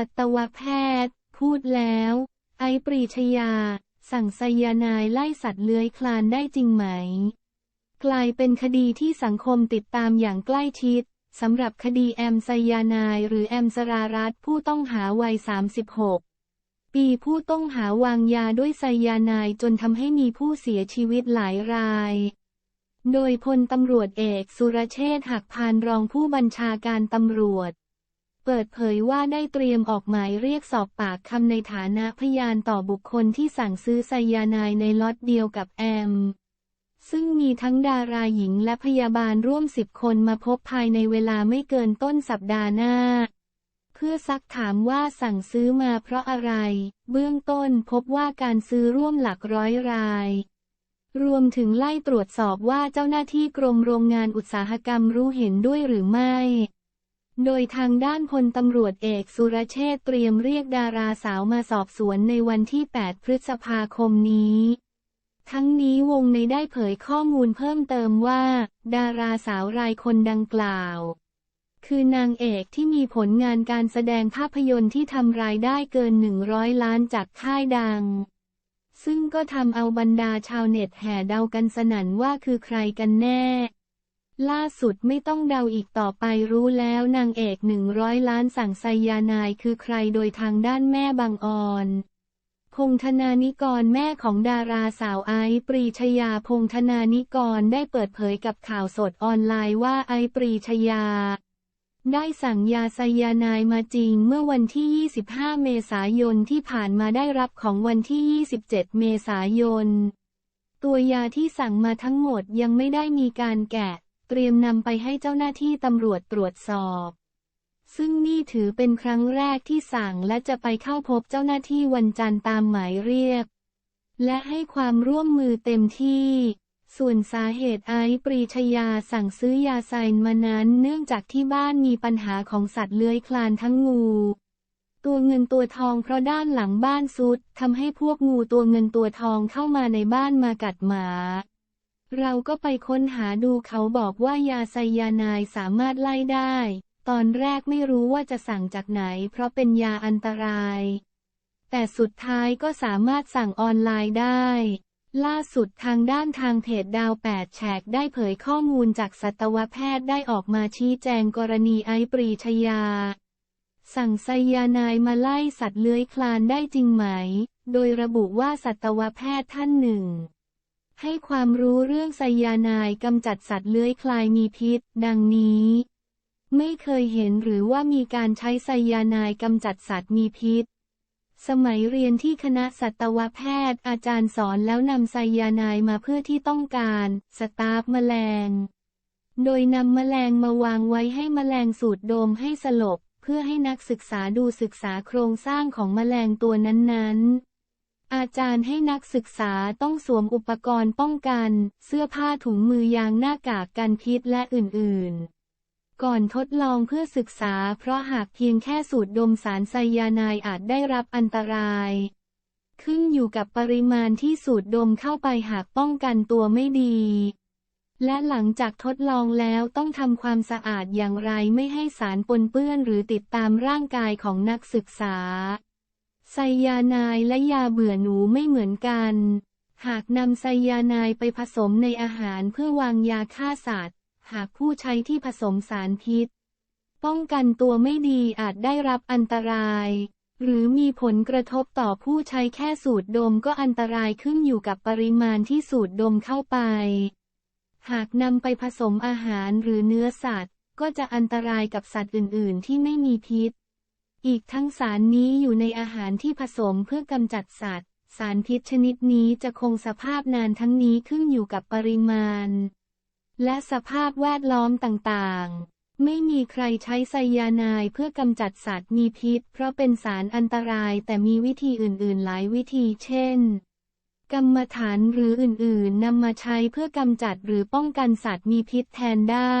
สัตวแพทย์ พูดแล้ว ไอปรีชยา สั่งไซยานายไล่สัตว์เลื้อยคลานได้จริงไหม กลายเป็นคดีที่สังคมติดตามอย่างใกล้ชิดสำหรับคดีแอมไซยานายหรือแอมสรารัตผู้ต้องหาวัย 36 ปีผู้ต้องหาวางยาด้วยไซยานายจนทำให้มีผู้เสียชีวิตหลายราย โดยพลตำรวจเอกสุรเชษฐ์หักพานรองผู้บัญชาการตำรวจ เปิดเผยว่าได้เตรียมออกหมายเรียกสอบปากคำในฐานะพยานต่อบุคคลที่สั่งซื้อไซยาไนายในล็อตเดียวกับแอม ซึ่งมีทั้งดาราหญิงและพยาบาลร่วมสิบคนมาพบภายในเวลาไม่เกินต้นสัปดาห์หน้า เพื่อซักถามว่าสั่งซื้อมาเพราะอะไร เบื้องต้นพบว่าการซื้อร่วมหลักร้อยรายรวมถึงไล่ตรวจสอบว่าเจ้าหน้าที่กรมโรงงานอุตสาหกรรมรู้เห็นด้วยหรือไม่ โดยทางด้านพลตำรวจเอกสุรเชษเตรียมเรียกดาราสาวมาสอบสวนในวันที่ 8 พฤษภาคมนี้ ทั้งนี้วงในได้เผยข้อมูลเพิ่มเติมว่า ดาราสาวรายคนดังกล่าว คือนางเอกที่มีผลงานการแสดงภาพยนตร์ที่ทำรายได้เกิน 100 ล้านจากค่ายดัง ซึ่งก็ทำเอาบรรดาชาวเน็ตแห่เดากันสนั่นว่าคือใครกันแน่ ล่าสุดไม่ต้องเดาอีกต่อไปรู้แล้วนางเอกหนึ่งร้อยล้านสั่งไซยานายคือใครโดยทางด้านแม่บางออนพงธนานิกรแม่ของดาราสาวไอปรีชยาพงธนานิกรได้เปิดเผยกับข่าวสดออนไลน์ว่าไอปรีชยา ได้สั่งยาไซยานายมาจริงเมื่อวันที่ 25 เมษายนที่ผ่านมาได้รับของวันที่ 27 เมษายน ตัวยาที่สั่งมาทั้งหมดยังไม่ได้มีการแกะ เตรียมนำไปให้เจ้าหน้าที่ตำรวจตรวจสอบ ซึ่งนี่ถือเป็นครั้งแรกที่สั่งและจะไปเข้าพบเจ้าหน้าที่วันจันทร์ตามหมายเรียก และให้ความร่วมมือเต็มที่ ส่วนสาเหตุไอซ์ปรีชยาสั่งซื้อยาไซน์มานั้นเนื่องจากที่บ้านมีปัญหาของสัตว์เลื้อยคลานทั้งงูตัวเงินตัวทองเพราะด้านหลังบ้านซุดทำให้พวกงูตัวเงินตัวทองเข้ามาในบ้านมากัดหมา เราก็ไปค้นหาดูเขาบอกว่ายาไซยานายสามารถไล่ได้ ตอนแรกไม่รู้ว่าจะสั่งจากไหน เพราะเป็นยาอันตราย แต่สุดท้ายก็สามารถสั่งออนไลน์ได้ ล่าสุดทางด้านทางเพจดาวแปดแฉกได้เผยข้อมูลจากสัตวแพทย์ได้ออกมาชี้แจงกรณีไอปรีชยา สั่งไซยานายมาไล่สัตว์เลื้อยคลานได้จริงไหม โดยระบุว่าสัตวแพทย์ท่านหนึ่ง ให้ความรู้เรื่องไซยานายกำจัดสัตว์เลื้อยคลายมีพิษ ดังนี้ ไม่เคยเห็นหรือว่ามีการใช้ไซยานายกำจัดสัตว์มีพิษ สมัยเรียนที่คณะสัตวแพทย์ อาจารย์สอนแล้วนำไซยานายมาเพื่อที่ต้องการ สตาร์ฟแมลง โดยนำแมลงมาวางไว้ให้แมลงสูดดมให้สลบ เพื่อให้นักศึกษาดูศึกษาโครงสร้างของแมลงตัวนั้นๆ อาจารย์ให้นักศึกษาต้องสวมอุปกรณ์ป้องกัน เสื้อผ้าถุงมือยางหน้ากากกันพิษและอื่นๆ ก่อนทดลองเพื่อศึกษา เพราะหากเพียงแค่สูดดมสารไซยาไนายอาจได้รับอันตราย ขึ้นอยู่กับปริมาณที่สูดดมเข้าไปหากป้องกันตัวไม่ดี และหลังจากทดลองแล้วต้องทำความสะอาดอย่างไรไม่ให้สารปนเปื้อนหรือติดตามร่างกายของนักศึกษา ไซยานายและยาเบื่อหนูไม่เหมือนกัน หากนำไซยานายไปผสมในอาหารเพื่อวางยาฆ่าสัตว์ หากผู้ใช้ที่ผสมสารพิษ ป้องกันตัวไม่ดีอาจได้รับอันตราย หรือมีผลกระทบต่อผู้ใช้แค่สูดดมก็อันตรายขึ้นอยู่กับปริมาณที่สูดดมเข้าไป หากนำไปผสมอาหารหรือเนื้อสัตว์ ก็จะอันตรายกับสัตว์อื่น ๆ ที่ไม่มีพิษ อีกทั้งสารนี้อยู่ในอาหารที่ผสมเพื่อกำจัดสัตว์ สารพิษชนิดนี้จะคงสภาพนานทั้งนี้ขึ้นอยู่กับปริมาณ และสภาพแวดล้อมต่างๆ ไม่มีใครใช้ไซยาไนายเพื่อกำจัดสัตว์มีพิษ เพราะเป็นสารอันตรายแต่มีวิธีอื่นๆ หลายวิธีเช่น กรรมฐานหรืออื่นๆนำมาใช้เพื่อกำจัดหรือป้องกันสัตว์มีพิษแทนได้